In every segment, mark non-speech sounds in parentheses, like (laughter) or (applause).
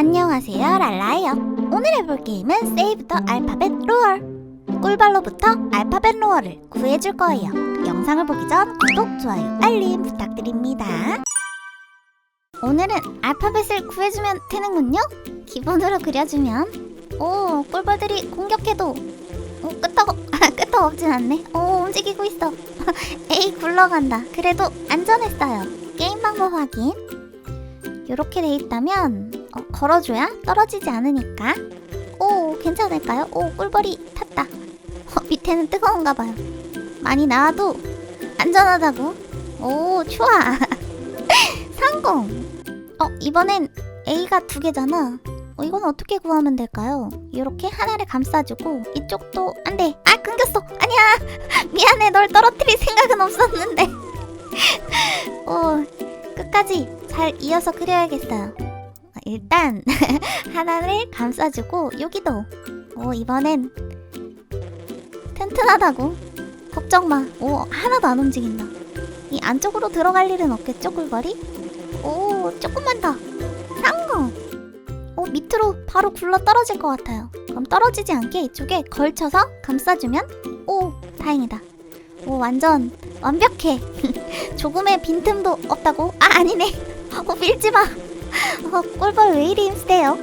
안녕하세요 랄라예요. 오늘 해볼 게임은 세이브 더 알파벳 로얼 꿀벌로부터 알파벳 로얼을 구해줄 거예요. 영상을 보기 전 구독, 좋아요, 알림 부탁드립니다. 오늘은 알파벳을 구해주면 되는군요. 기본으로 그려주면. 오 꿀벌들이 공격해도. 오 끄떡 (laughs) 끄떡 없진 않네. 오 움직이고 있어. (laughs) 에이 굴러간다. 그래도 안전했어요. 게임 방법 확인. 이렇게 돼 있다면 어, 걸어줘야 떨어지지 않으니까. 오 괜찮을까요? 오 꿀벌이 탔다. 어, 밑에는 뜨거운가 봐요. 많이 나와도 안전하다고. 오 좋아 성공. (laughs) 어 이번엔 A가 두 개잖아. 어, 이건 어떻게 구하면 될까요? 이렇게 하나를 감싸주고 이쪽도 안돼. 아 끊겼어. 아니야. (laughs) 미안해. 널 떨어뜨릴 생각은 없었는데. (laughs) 오 끝까지 잘 이어서 그려야겠어요. 아, 일단 (laughs) 하나를 감싸주고 여기도 오 이번엔 튼튼하다고 걱정 마. 오 하나도 안 움직인다. 이 안쪽으로 들어갈 일은 없겠죠 꿀벌이? 오 조금만 더 성공. 오 밑으로 바로 굴러 떨어질 것 같아요. 그럼 떨어지지 않게 이쪽에 걸쳐서 감싸주면 오 다행이다. 오 완전 완벽해. (laughs) 조금의 빈틈도 없다고? 아 아니네. (laughs) 어 밀지 마. 어 꿀벌 왜 이리 힘세요?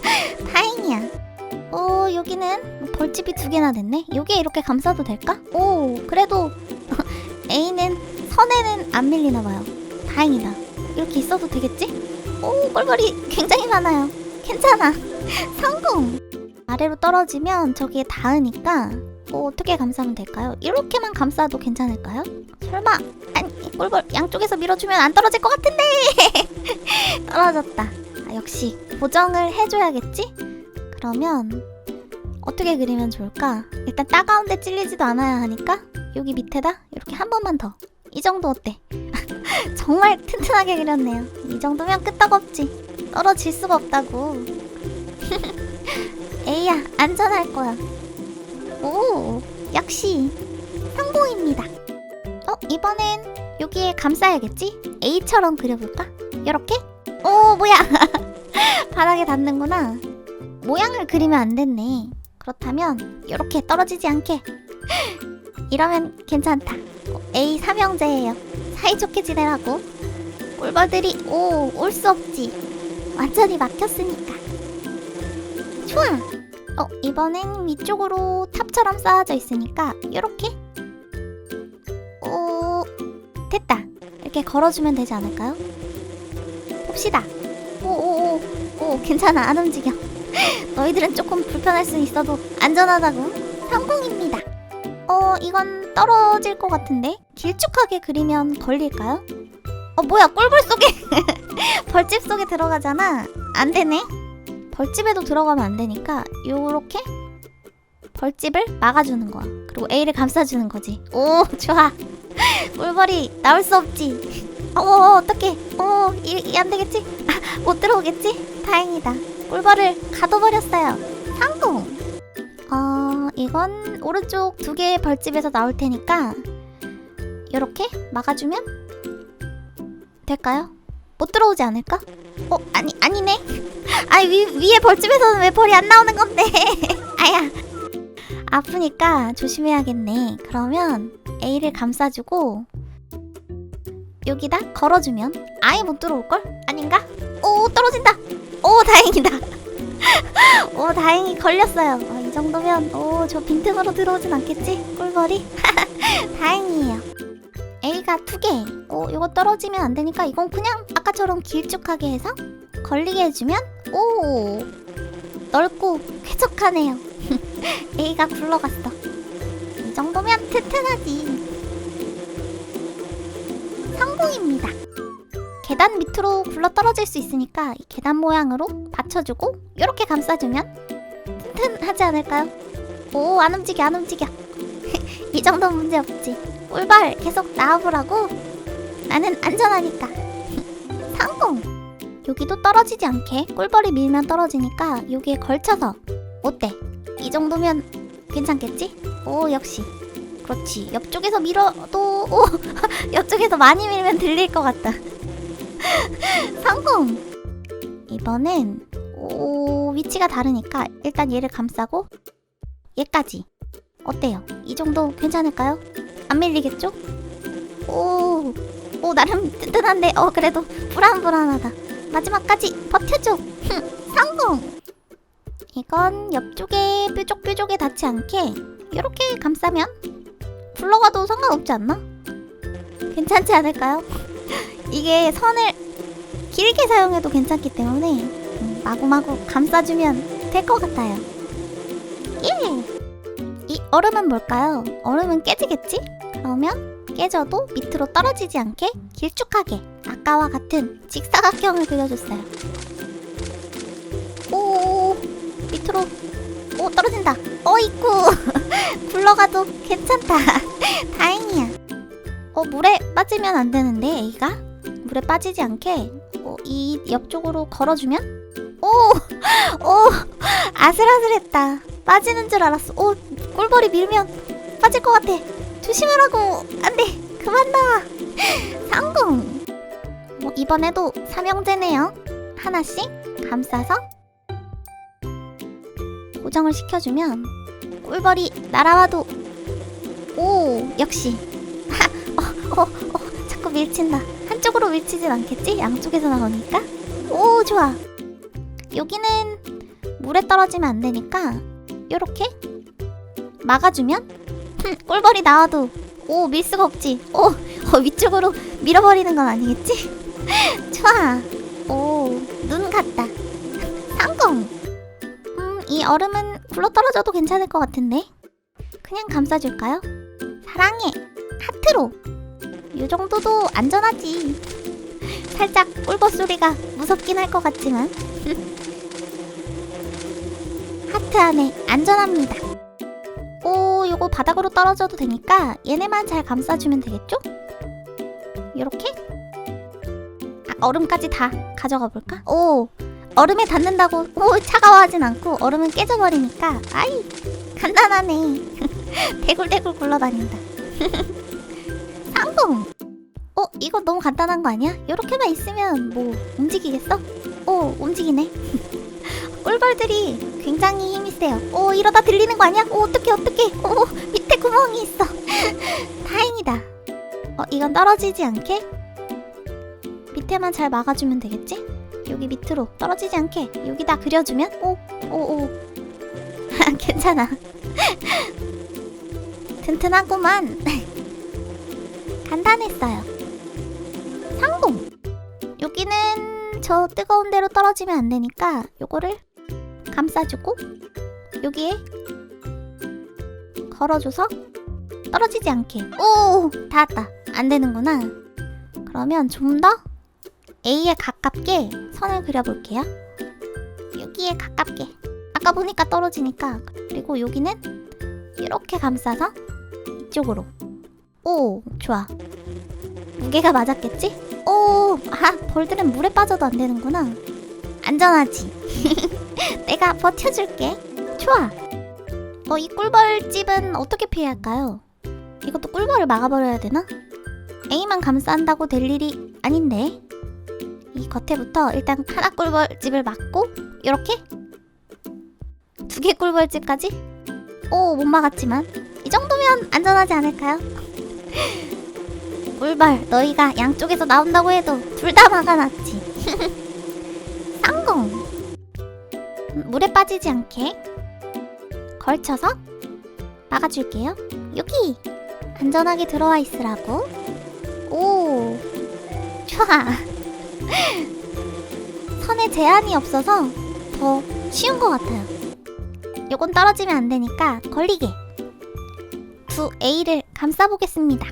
(laughs) 다행이야. 오 여기는 벌집이 두 개나 됐네. 여기에 이렇게 감싸도 될까? 오 그래도 (laughs) A는 선에는 안 밀리나 봐요. 다행이다. 이렇게 있어도 되겠지? 오 꿀벌이 굉장히 많아요. 괜찮아. (laughs) 성공. 아래로 떨어지면 저기에 닿으니까 어, 어떻게 감싸면 될까요? 이렇게만 감싸도 괜찮을까요? 설마 아니 꿀벌 양쪽에서 밀어주면 안 떨어질 것 같은데 (laughs) 떨어졌다 아, 역시 고정을 해줘야겠지? 그러면 어떻게 그리면 좋을까? 일단 따가운데 찔리지도 않아야 하니까 여기 밑에다 이렇게 한 번만 더 이 정도 어때? (laughs) 정말 튼튼하게 그렸네요 이 정도면 끄떡없지 떨어질 수가 없다고 (laughs) 에이야 안전할 거야 오, 역시 성공입니다. 어, 이번엔 여기에 감싸야겠지? A처럼 그려볼까? 이렇게? 오, 뭐야? (laughs) 바닥에 닿는구나. 모양을 그리면 안 됐네. 그렇다면 이렇게 떨어지지 않게. (laughs) 이러면 괜찮다. 어, A 삼형제예요. 사이좋게 지내라고. 꿀벌들이 오, 올 수 없지. 완전히 막혔으니까. 좋아. 어, 이번엔 위쪽으로 탑처럼 쌓아져 있으니까 이렇게 오, 됐다. 이렇게 걸어주면 되지 않을까요? 봅시다. 오오오, 오, 괜찮아. 안 움직여. (laughs) 너희들은 조금 불편할 수 있어도 안전하다고. 성공입니다. 어, 이건 떨어질 것 같은데 길쭉하게 그리면 걸릴까요? 어, 뭐야? 꿀벌 속에 (laughs) 벌집 속에 들어가잖아. 안 되네. 벌집에도 들어가면 안 되니까 요렇게 벌집을 막아주는 거야. 그리고 A를 감싸주는 거지. 오 좋아. (laughs) 꿀벌이 나올 수 없지. 어, 어 어떡해. 어, 이, 이 안 되겠지? 아, 못 들어오겠지? 다행이다. 꿀벌을 가둬버렸어요. 성공. 어, 이건 오른쪽 두 개의 벌집에서 나올 테니까 요렇게 막아주면 될까요? 못 들어오지 않을까? 어, 아니, 아니네. (laughs) 아, 위, 위에 벌집에서는 왜 벌이 안 나오는 건데? (laughs) 아야. 아프니까 조심해야겠네. 그러면 A를 감싸주고 여기다 걸어주면 아예 못 들어올걸? 아닌가? 오, 떨어진다. 오, 다행이다. (laughs) 오, 다행히 걸렸어요. 어, 이 정도면 오, 저 빈틈으로 들어오진 않겠지? 꿀벌이? (laughs) 다행이에요. A가 두 개. 오, 이거 떨어지면 안 되니까 이건 그냥 아까처럼 길쭉하게 해서 걸리게 해주면 오 넓고 쾌적하네요. (laughs) A가 굴러갔어. 이 정도면 튼튼하지. 성공입니다. 계단 밑으로 굴러 떨어질 수 있으니까 이 계단 모양으로 받쳐주고 이렇게 감싸주면 튼튼하지 않을까요? 오 안 움직여 안 움직여. (laughs) 이 정도 문제 없지. 꿀벌 계속 나와보라고. 나는 안전하니까. (laughs) 성공. 여기도 떨어지지 않게 꿀벌이 밀면 떨어지니까 여기에 걸쳐서 어때? 이 정도면 괜찮겠지? 오 역시 그렇지 옆쪽에서 밀어도 오 (laughs) 옆쪽에서 많이 밀면 들릴 것 같다 (laughs) 성공 이번엔 오, 위치가 다르니까 일단 얘를 감싸고 얘까지. 어때요? 이 정도 괜찮을까요? 안 밀리겠죠? 오, 오 나름 든든한데 어 그래도 불안불안하다. 마지막까지 버텨줘. 흠, (laughs) 성공. 이건 옆쪽에 뾰족뾰족에 닿지 않게 이렇게 감싸면 굴러가도 상관없지 않나? 괜찮지 않을까요? (laughs) 이게 선을 길게 사용해도 괜찮기 때문에 음, 마구마구 감싸주면 될 것 같아요. 예! 이 얼음은 뭘까요? 얼음은 깨지겠지? 그러면 깨져도 밑으로 떨어지지 않게 길쭉하게 아까와 같은 직사각형을 그려줬어요. 오 밑으로 오 떨어진다. 어이쿠 굴러가도 괜찮다. (laughs) 다행이야. 어 물에 빠지면 안 되는데 A가 물에 빠지지 않게 어, 이 옆쪽으로 걸어주면 오! (laughs) 오! 아슬아슬했다. 빠지는 줄 알았어. 오, 꿀벌이 밀면 빠질 것 같아. 조심하라고. 안 돼. 그만 나와. (laughs) 성공. 뭐 이번에도 삼형제네요. 하나씩 감싸서 고정을 시켜주면 꿀벌이 날아와도 오 역시 (laughs) 어, 어, 어, 자꾸 밀친다. 한쪽으로 밀치진 않겠지? 양쪽에서 나오니까. 오, 좋아. 여기는 물에 떨어지면 안 되니까 요렇게 막아주면 흠, 꿀벌이 나와도 오, 밀 수가 없지. 오, 어, 위쪽으로 밀어버리는 건 아니겠지? (laughs) 좋아. 오, 눈 같다. (laughs) 성공. 음, 이 얼음은 굴러 떨어져도 괜찮을 것 같은데. 그냥 감싸줄까요? 사랑해. 하트로. 이 정도도 안전하지. (laughs) 살짝 꿀벌 소리가 무섭긴 할 것 같지만 (laughs) 하트 안에 안전합니다. 오, 요거 바닥으로 떨어져도 되니까 얘네만 잘 감싸주면 되겠죠? 요렇게? 아, 얼음까지 다 가져가 볼까? 오, 얼음에 닿는다고 오 차가워하진 않고 얼음은 깨져버리니까 아이 간단하네. (laughs) 대굴대굴 굴러다닌다. (laughs) 성공! 어, 이거 너무 간단한 거 아니야? 이렇게만 있으면 뭐 움직이겠어? 오, 움직이네. (laughs) 꿀벌들이 굉장히 힘이 세요. 오, 이러다 들리는 거 아니야? 오, 어떡해, 어떡해. 오, 밑에 구멍이 있어. 다행이다. 어, 이건 떨어지지 않게 밑에만 잘 막아주면 되겠지? 여기 밑으로 떨어지지 않게 여기다 그려주면 오, 오, 오. (laughs) 괜찮아. (laughs) 튼튼하구만. (laughs) 간단했어요. 성공! 여기는 저 뜨거운 데로 떨어지면 안 되니까 요거를 감싸주고 여기에 걸어줘서 떨어지지 않게 오! 닿았다. 안 되는구나. 그러면 좀 더 A에 가깝게 선을 그려볼게요. 여기에 가깝게. 아까 보니까 떨어지니까. 그리고 여기는 이렇게 감싸서 이쪽으로. 오, 좋아. 무게가 맞았겠지? 오, 아, 벌들은 물에 빠져도 안 되는구나. 안전하지. (laughs) 내가 버텨줄게. 좋아. 어, 이 꿀벌집은 어떻게 피해야 할까요? 이것도 꿀벌을 막아버려야 되나? A만 감싼다고 될 일이 아닌데. 이 겉에부터 일단 하나 꿀벌집을 막고, 이렇게? 두 개 꿀벌집까지? 오, 못 막았지만. 이 정도면 안전하지 않을까요? (laughs) 꿀벌, 너희가 양쪽에서 나온다고 해도 둘 다 막아놨지. (laughs) 음, 물에 빠지지 않게 걸쳐서 막아줄게요. 여기 안전하게 들어와 있으라고. 오, (laughs) 좋아. 선에 제한이 없어서 더 쉬운 것 같아요. 요건 떨어지면 안 되니까 걸리게 두 A를 감싸보겠습니다.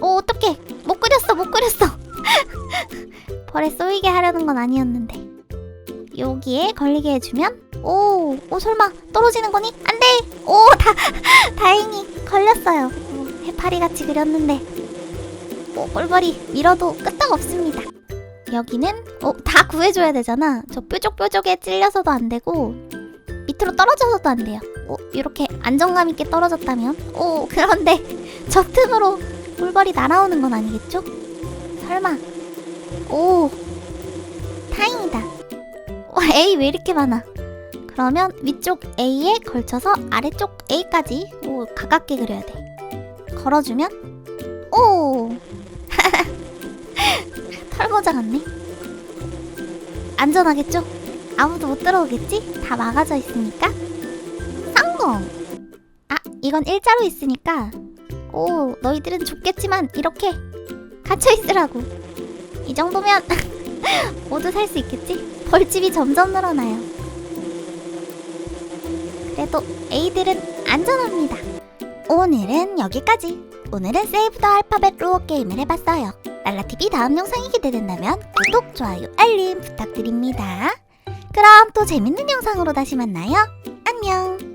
오, 어떡해. 못 그렸어, 못 그렸어. (laughs) 벌에 쏘이게 하려는 건 아니었는데. 여기에 걸리게 해주면, 오, 오, 설마 떨어지는 거니? 안 돼! 오, (laughs) 다, 다행히 걸렸어요. 오, 해파리 같이 그렸는데. 오, 꿀벌이 밀어도 끄떡 없습니다. 여기는, 오, 다 구해줘야 되잖아. 저 뾰족뾰족에 찔려서도 안 되고, 밑으로 떨어져서도 안 돼요. 오, 이렇게 안정감 있게 떨어졌다면. 오, (laughs) 그런데 저 틈으로 꿀벌이 날아오는 건 아니겠죠? 설마. 오, 다행이다. 와, A 왜 이렇게 많아? 그러면 위쪽 A에 걸쳐서 아래쪽 A까지 오 가깝게 그려야 돼. 걸어주면 털모자 같네. 안전하겠죠? 아무도 못 들어오겠지? 다 막아져 있으니까 성공. 아 이건 일자로 있으니까 오 너희들은 죽겠지만 이렇게 갇혀 있으라고. 이 정도면 (laughs) 모두 살 수 있겠지? 벌집이 점점 늘어나요. 그래도 A들은 안전합니다. 오늘은 여기까지. 오늘은 세이브 더 알파벳 로어 게임을 해봤어요. 랄라TV 다음 영상이 기대된다면 구독, 좋아요, 알림 부탁드립니다. 그럼 또 재밌는 영상으로 다시 만나요. 안녕!